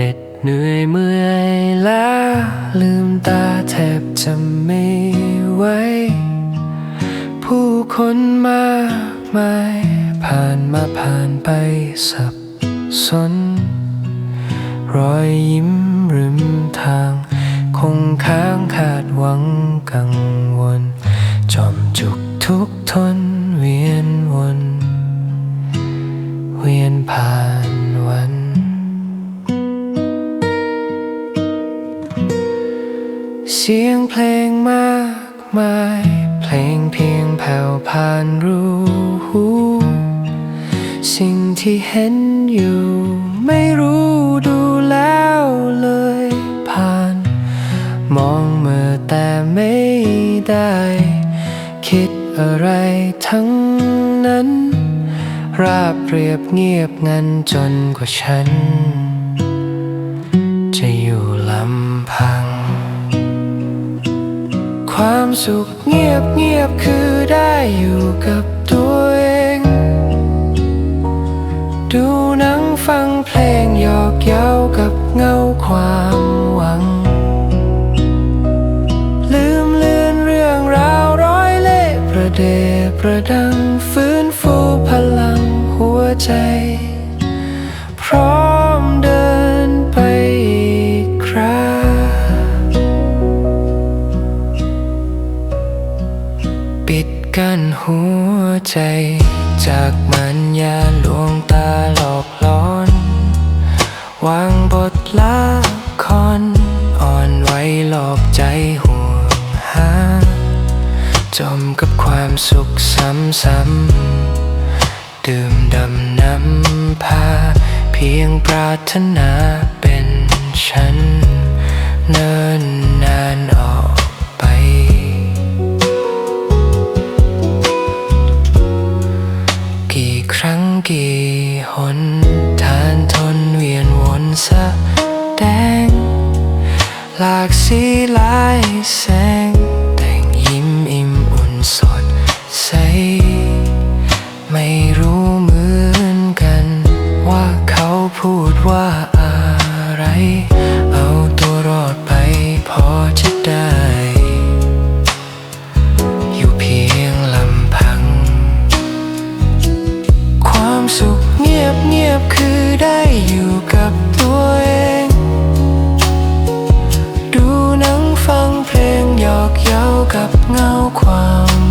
เหน็ดเหนื่อยล้าลืมตาแทบจะไม่ไหวผู้คนมากมายผ่านมาผ่านไปสับสน รอยยิ้มริมทาง คงค้างขาดหวังกังวล จอมจุกทุกทนเวียนวน เวียนผ่านวัน สียงเพลงมากมาย เพลงเพียงแผ่วผ่านรูหู สิ่งที่เห็นอยู่ ไม่รู้ดูแล้วเลยผ่าน มองเมื่อแต่ไม่ได้ คิดอะไรทั้งนั้น ราบเรียบเงียบงันจนกว่าฉัน จะอยู่ลำ ความสุขเงียบเงียบคือได้อยู่กับตัวเอง ดูหนังฟังเพลงหยอกเย้ากับเงาความหวัง ลืมเลือนเรื่องราวร้อยเล่ห์ประเดประดังฟื้นฟูพลังหัวใจ ปิดกั้นหัวใจ จากมันยาลวงตาหลอกหลอน วางบทละครอ่อนไหวหลอกใจห่วงหา จมกับความสุขซ้ำๆดื่มดำน้ำพา เพียงปรารถนา กี่หนทานทนเวียนวนสะแดง หลากสีหลายแสง แต่งยิ้มอิ่มอุ่นสดใส ไม่รู้เหมือนกันว่าเขาพูดว่าอะไรับเงาความ